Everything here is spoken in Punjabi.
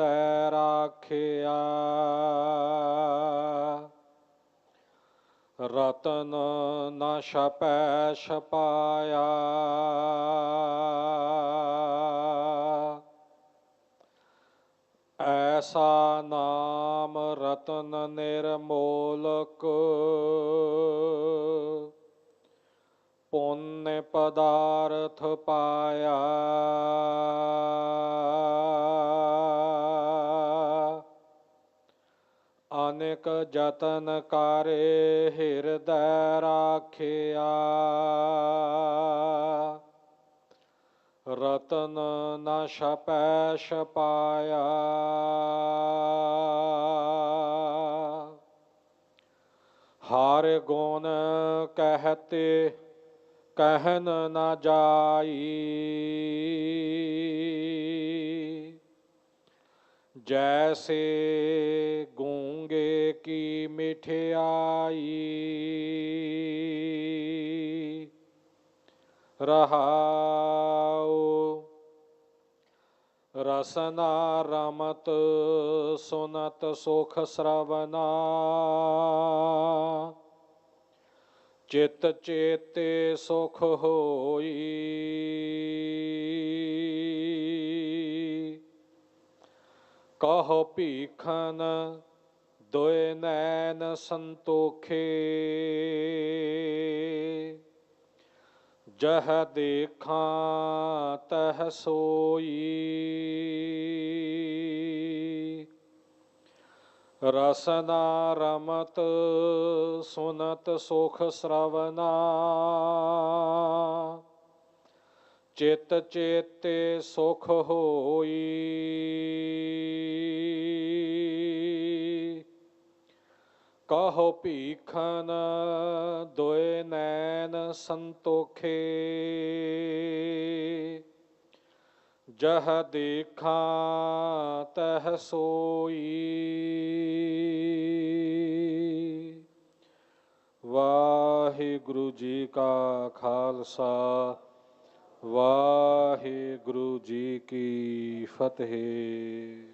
ਹਿਰਦੈ ਰਾਖਿਆ ਰਤਨ ਨ ਛਪੈ ਛਪਾਇਆ ਐਸਾ ਨਾਮ ਰਤਨ ਨਿਰਮੋਲਕ ਪੁੰਨ ਪਦਾਰਥ ਪਾਇਆ ਅਨੇਕ ਜਤਨ ਕਰੇ ਹਿਰਦੈ ਰਾਖਿਆ। ਰਤਨ ਨਾ ਛਪੈ ਛਪਾਇਆ ਹਰ ਗੁਣ ਕਹਤੇ ਕਹਿਨ ਨ ਜਾਈ। ਜੈਸੇ ਗੂੰਗੇ ਕੀ ਮਿਠਿਆਈ। ਰਹਾਉ ਰਸਨਾ ਰਮਤ ਸੁਨਤ ਸੁਖ ਸਰਵਨਾ। ਚਿਤ ਚੇਤੇ ਸੁਖ ਹੋਈ ਕਹੋ ਭੀਖਨ ਦੋਇ ਨੈਣ ਸੰਤੋਖੇ। ਜਹ ਦੇਖਾਂ ਤਹ ਸੋਈ। ਰਸਨਾ ਰਮਤ ਸੁਨਤ ਸੁਖ ਸਰਵਨਾ। ਚਿਤ ਚੇਤੇ ਸੁਖ ਹੋਈ। ਕਹੋ ਭੀਖਨ ਦੋਇ ਨੈਣ ਸੰਤੋਖੇ। ਜਹ ਦੇਖਾਂ ਤਹ ਸੋਈ। ਵਾਹਿਗੁਰੂ ਜੀ ਕਾ ਖਾਲਸਾ। ਵਾਹਿਗੁਰੂ ਜੀ ਕੀ ਫਤਿਹ।